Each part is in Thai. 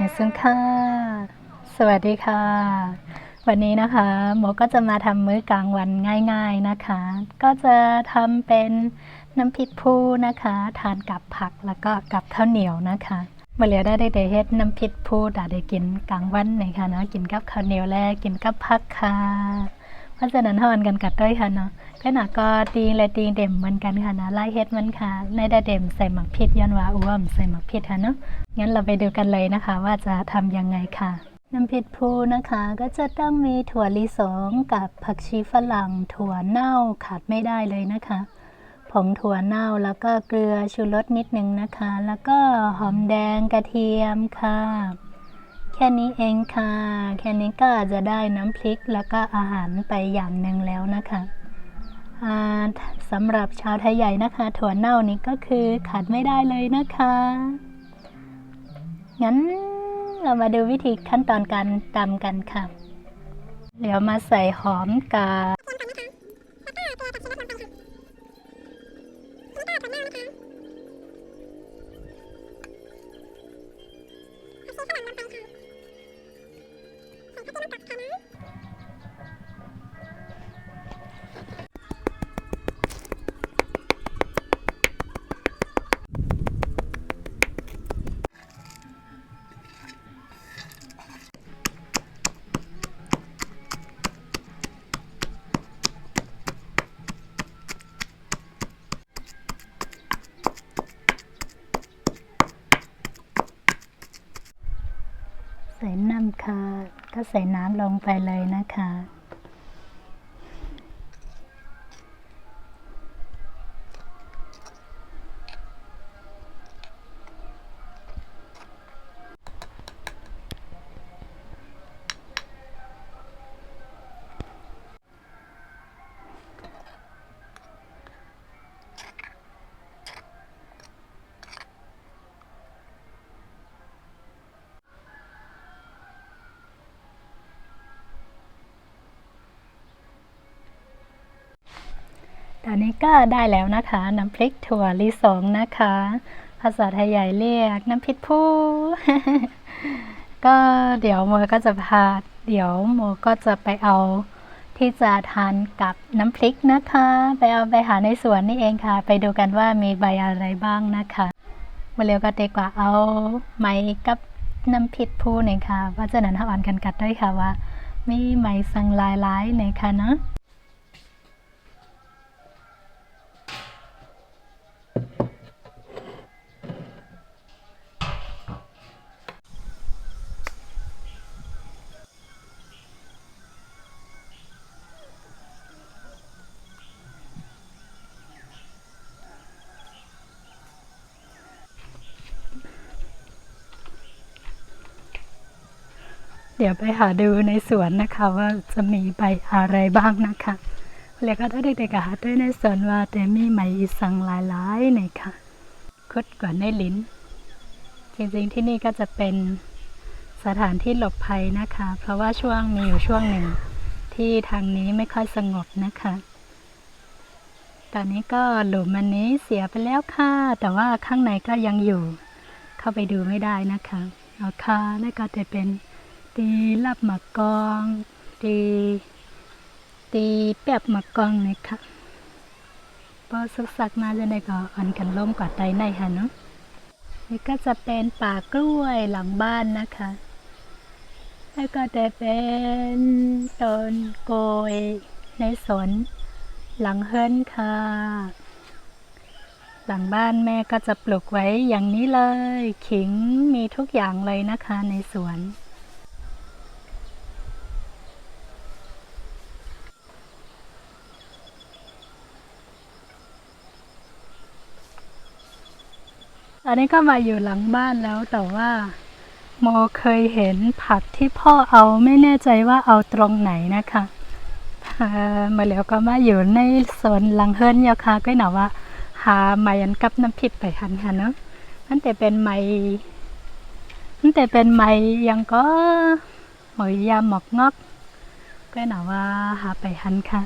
เซึ่งค่ะ สวัสดีค่ะ วันนี้นะคะหมอก็จะมาทำมื้อกลางวันง่าย ๆนะคะ ก็จะทำเป็นน้ำพริกพูนะคะ ทานกับผักแล้วก็กับข้าวเหนียวนะคะมาเหลียได้ได้เฮ็ดน้ำพริกพูดได้กินกลางวันนะคะเนาะกินกับข้าวเหนียวแล้วกินกับผักค่ะ เพราะฉะนั้นทานกันกัดด้วยค่ะเนาะก็หนาก็ตีและตีเด่มมือนกันค่ะนะไล่เฮ็ดมันค่ะ ในได้เด่มใส่หมักพริกย้อนว่าอ้วมใส่หมักพริกค่ะเนาะงั้นเราไปดูกันเลยนะคะ ว่าจะทำยังไงค่ะน้ำพริกพูนะคะก็จะต้องมีถั่วลิสงกับผักชีฝรั่งถั่วเน่าขาดไม่ได้เลยนะคะผงถั่วเน่าแล้วก็เกลือชูรสนิดนึงนะคะ แล้วก็หอมแดงกระเทียมค่ะ ค่นี้เองค่ะ แค่นี้ก็จะได้น้ำพริกแล้วก็อาหารไปอย่างหนึ่งแล้วนะคะสำหรับชาวไทยใหญ่นะคะ ถั่วเน่านี้ก็คือขาดไม่ได้เลยนะคะ งั้นเรามาดูวิธีขั้นตอนการตำกันค่ะ เดี๋ยวมาใส่หอมกับ ใส่น้ำลงไปเลยนะคะ อันนี้ก็ได้แล้วนะคะ น้ำพริกถั่วลิสงนะคะ ภาษาไทยใหญ่เรียกน้ำพริกผู้ก็เดี๋ยวโมก็จะพาเดี๋ยวโมก็จะไปเอาที่จะทานกับน้ำพริกนะคะ ไปเอาไปหาในสวนนี่เองค่ะ ไปดูกันว่ามีใบอะไรบ้างนะคะมาเร็วก็ดีกว่าเอาไม้กับน้ำพริกผู้หน่อยค่ะเพราะฉะนั้นเราอ่านกันกัดด้วยค่ะว่า มีไหมสังลายล้ายๆหน่อยค่ะเนาะ เดี๋ยวไปหาดูในสวนนะคะ ว่าจะมีใบอะไรบ้างนะคะแล้วก็ถ้าเด็กๆหาด้วยในสวนว่าแต่มีไหมอีสังหลายๆหน่ค่ะคุดกว่าในลิ้น จริงๆที่นี่ก็จะเป็นสถานที่หลบภัยนะคะ เพราะว่าช่วงมีอยู่ช่วงหนึ่งที่ทางนี้ไม่ค่อยสงบนะคะ ตอนนี้ก็หลุมอันนี้เสียไปแล้วค่ะ แต่ว่าข้างในก็ยังอยู่ เข้าไปดูไม่ได้นะคะ เอาค่ะนั่นก็จะเป็น ตีลับมากอง ตีตีแป๊บมากองนะคะพอสักสักๆมาจะได้ก็อ่อนกันล่มกว่าไตในค่ะเนาะนี่ก็จะเป็นป่ากล้วยหลังบ้านนะคะ แล้วก็จะเป็นต้นโกยในสวนหลังเฮิรนค่ะ หลังบ้านแม่ก็จะปลูกไว้อย่างนี้เลย ขิงมีทุกอย่างเลยนะคะในสวน ตอนนี้ก็มาอยู่หลังบ้านแล้วแต่ว่าโมเคยเห็นผักที่พ่อเอาไม่แน่ใจว่าเอาตรงไหนนะคะเอ่อมาแล้วก็มาอยู่ในสวนหลังเฮิรนยาค่ะก็หนาว่า หาไม้อันกับน้ำพริกไปหันค่ะเนาะนั่นแต่เป็นไม้นั่นแต่เป็นไม้ยังก็หมอยยามหมอกงอกก็หนาว่าหาไปหันค่ะ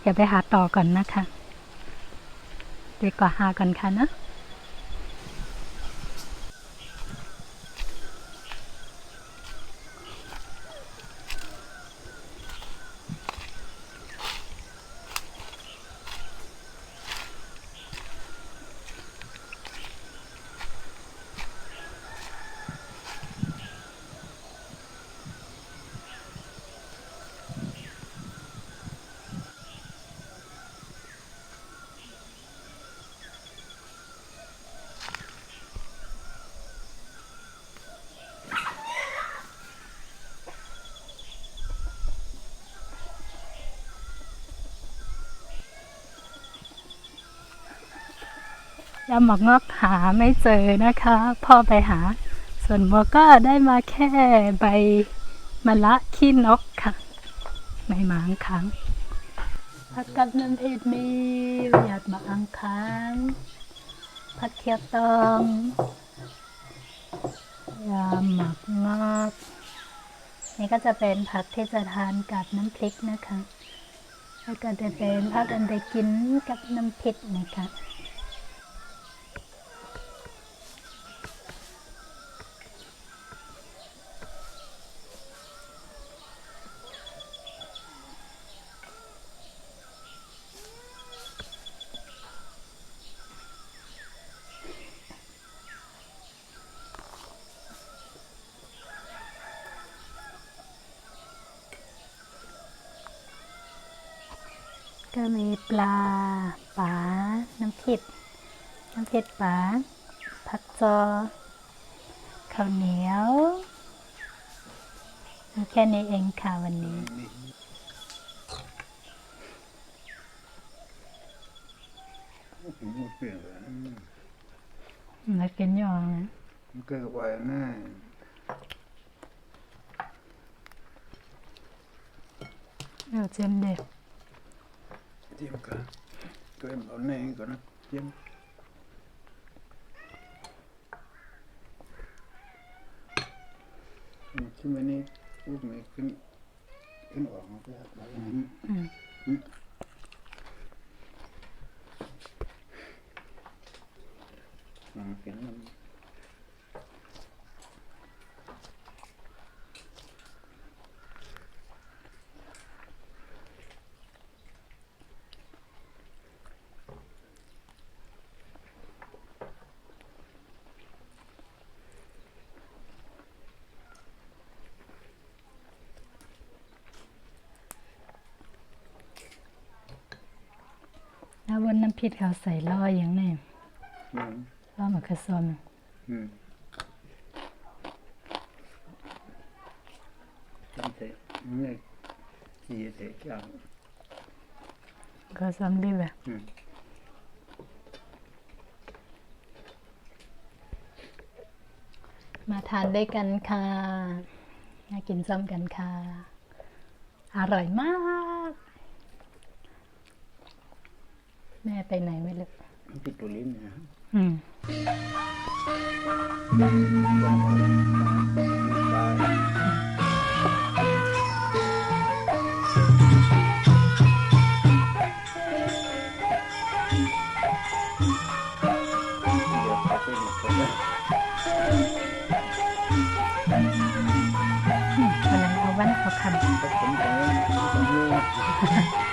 อย่าไปหาต่อก่อนนะคะดีกว่าหาก่อนค่ะเนาะ ยำหมกงอกหาไม่เจอนะคะ พ่อไปหา ส่วนโมก็ได้มาแค่ใบมะละขี้นกค่ะไม่หมางค้างผัดกับน้ำพริกมีหยาดมะอังค้างผัดเขียวตองยำหมักงอกนี่ก็จะเป็นผักที่จะทานกับน้ำพริกนะคะ แล้วก็จะเป็นผักอันเดกินกับน้ำพริกนะคะ ก็มีปลาปลาน้ำพริกน้ำพริกปลาผักจอข้าวเหนียวมีแค่นี้เองค่ะวันนี้มันเปลี่ยนไปนะมากินยองนะมันเกิดไว้แน่เดี๋ยวเจมเด็ก เตรียมกันเตรียมเอาแน่ก่อนนะเตรียมที่มันนี่ลูกนี้ขึ้นขึ้นออกมาแล้วอืม อืม อืมเห็นมัน แล้วบนน้ำ พริกเขาใส่ล่ออย่างนี้อืมล่อหมะกระซอมอืมทำเสร็จนี่กี่เสร็จยังกระซอมรีบอะอืมมาทานด้วยกันค่ะมากินซ้ำกันค่ะ อร่อยมาก แม่ไปไหนไม่รู้มันติดตัวลิ้นนะอืมเดี๋ยวเขาไปหมดเลยอืมวันนั้นเอาวันเขาคำ ผมผมผมรู้อื